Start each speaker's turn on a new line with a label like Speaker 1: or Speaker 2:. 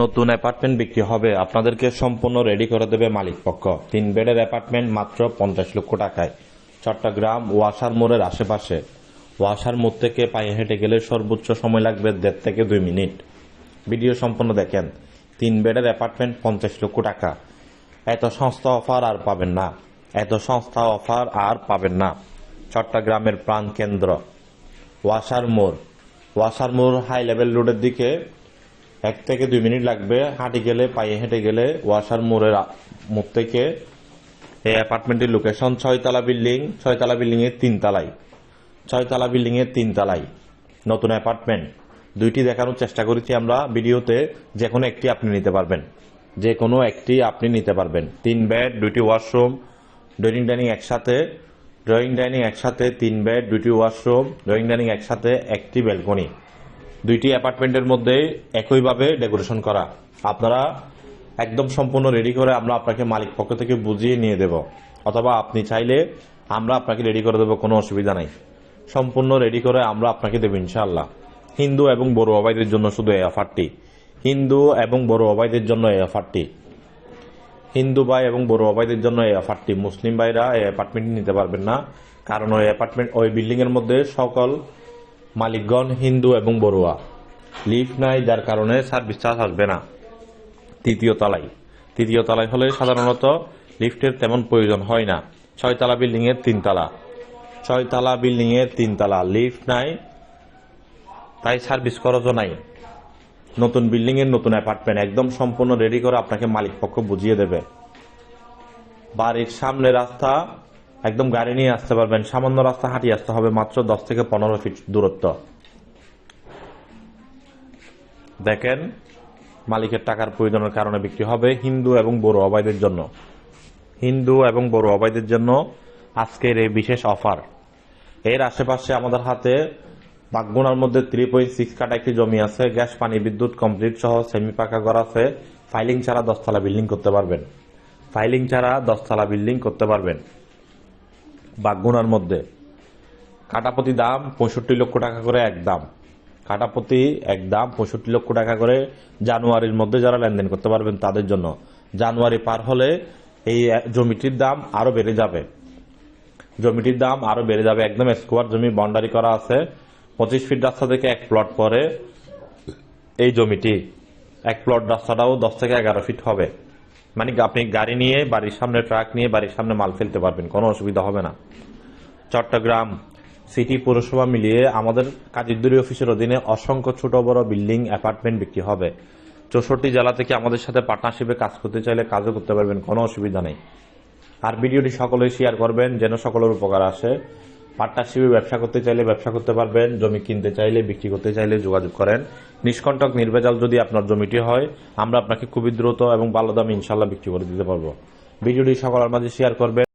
Speaker 1: নতুন অ্যাপার্টমেন্ট বিক্রি হবে। আপনাদেরকে সম্পূর্ণ রেডি করে দেবে মালিক পক্ষ। তিন বেডের অ্যাপার্টমেন্ট মাত্র পঞ্চাশ লক্ষ টাকায়। চট্টগ্রাম, ওয়াসার মোড়ের আশেপাশে। ওয়াসার মোড় থেকে পায়ে হেঁটে গেলে সর্বোচ্চ সময় লাগবে দেড় থেকে দুই মিনিট। ভিডিও সম্পূর্ণ দেখেন। তিন বেডের অ্যাপার্টমেন্ট পঞ্চাশ লক্ষ টাকা। এত সংস্থা অফার আর পাবেন না। এত সংস্থা অফার আর পাবেন না। চট্টগ্রামের প্রাণ কেন্দ্র। ওয়াসার মোড়। ওয়াসার মোড় হাই লেভেল রোডের দিকে এক থেকে দুই মিনিট লাগবে হাঁটি গেলে, পায়ে হেঁটে গেলে ওয়াসার মোড়ের মুখ থেকে। এই অ্যাপার্টমেন্টের লোকেশন ছয়তলা বিল্ডিং ছয়তলা বিল্ডিং এর তিনতলায়। ছয়তলা বিল্ডিং এর তিনতলায়। নতুন অ্যাপার্টমেন্ট। দুইটি দেখানোর চেষ্টা করেছি আমরা ভিডিওতে, যে কোনো একটি আপনি নিতে পারবেন। যে কোনো একটি আপনি নিতে পারবেন। তিন বেড, দুইটি ওয়াশরুম, ড্রয়িং ডাইনিং একসাথে, ড্রয়িং ডাইনিং একসাথে তিন বেড, দুইটি ওয়াশরুম, ড্রয়িং ডাইনিং একসাথে একটি ব্যালকনি। দুইটি অ্যাপার্টমেন্টের মধ্যে একইভাবে ডেকোরেশন করা। আপনারা একদম সম্পূর্ণ রেডি করে আমরা আপনাকে মালিক পক্ষ থেকে বুঝিয়ে নিয়ে দেব। অথবা আপনি চাইলে আমরা আপনাকে রেডি করে দেবো, কোনো অসুবিধা নাই। সম্পূর্ণ রেডি করে আমরা আপনাকে দেবো ইনশাআল্লাহ। হিন্দু এবং বড় অবাইদের জন্য শুধু এই অফারটি। হিন্দু এবং বড় অবাইদের জন্য এই অফারটি। হিন্দু ভাই এবং বড় অবাইদের জন্য এই অফারটি। মুসলিম ভাইরা এই অ্যাপার্টমেন্ট নিতে পারবেন না। কারণ ওই অ্যাপার্টমেন্ট, ওই বিল্ডিং এর মধ্যে সকল মালিকগণ হিন্দু এবং বড়ুয়া। লিফট নাই যার কারণে সার্ভিস চার্জ আসবে না। তৃতীয় তলায় তৃতীয় তলায় হলে সাধারণত লিফটের তেমন প্রয়োজন হয় না। ছয়তলা বিল্ডিং এর তিনতলা ছয়তলা বিল্ডিং এর তিনতলা লিফট নাই, তাই সার্ভিস খরচও নাই। নতুন বিল্ডিং এর নতুন অ্যাপার্টমেন্ট একদম সম্পূর্ণ রেডি করে আপনাকে মালিক পক্ষ বুঝিয়ে দেবে। বাড়ির সামনে রাস্তা একদম গাড়ি নিয়ে আসতে পারবেন। সামান্য রাস্তা হাঁটিয়ে আসতে হবে মাত্র দশ থেকে পনেরো ফিট দূরত্ব। দেখেন, মালিকের টাকার প্রয়োজনের কারণে বিক্রি হবে হিন্দু এবং বড় অবাইদের জন্য। হিন্দু এবং বড় অবাইদের জন্য আজকের এই বিশেষ অফার। এর আশেপাশে আমাদের হাতে বাগগুনার মধ্যে থ্রি পয়েন্ট সিক্স কাটা একটি জমি আছে। গ্যাস, পানি, বিদ্যুৎ কমপ্লিট সহ সেমি পাকা ঘর আছে। ফাইলিং ছাড়া দশতলা বিল্ডিং করতে পারবেন। ফাইলিং ছাড়া দশতলা বিল্ডিং করতে পারবেন। বাগগুনার মধ্যে। কাটাপতি দাম পঁয়ষট্টি লক্ষ টাকা করে এক দাম। কাটাপতি এক দাম পঁয়ষট্টি লক্ষ টাকা করে জানুয়ারির মধ্যে যারা লেনদেন করতে পারবেন তাদের জন্য। জানুয়ারি পার হলে এই জমিটির দাম আরও বেড়ে যাবে। জমিটির দাম আরও বেড়ে যাবে। একদম স্কোয়ার জমি বাউন্ডারি করা আছে। পঁচিশ ফিট রাস্তা থেকে এক প্লট পরে এই জমিটি। এক প্লট রাস্তাটাও দশ থেকে এগারো ফিট হবে। মানে আপনি গাড়ি নিয়ে বাড়ির সামনে ট্রাক নিয়ে বাড়ির সামনে মাল ফেলতে পারবেন, কোনো অসুবিধা হবে না। চট্টগ্রাম সিটি পৌরসভা মিলিয়ে আমাদের কাজিরদুরি অফিসের অধীনে অসংখ্য ছোট বড় বিল্ডিং, অ্যাপার্টমেন্ট বিক্রি হবে। চৌষট্টি জেলা থেকে আমাদের সাথে পার্টনারশিপে কাজ করতে চাইলে কাজও করতে পারবেন, কোনো অসুবিধা নেই। আর ভিডিওটি সকলে শেয়ার করবেন, যেন সকলের উপকার আসে। পার্টনারশিপে ব্যবসা করতে চাইলে ব্যবসা করতে পারবেন, জমি কিনতে চাইলে, বিক্রি করতে চাইলে যোগাযোগ করেন। নিষ্কণ্টক নির্ভেজাল যদি আপনার জমিটি হয়, আমরা আপনাকে খুবই দ্রুত এবং ভালো দামে ইনশাল্লাহ বিক্রি করে দিতে পারব। ভিডিওটি সকলের মাঝে শেয়ার করবেন।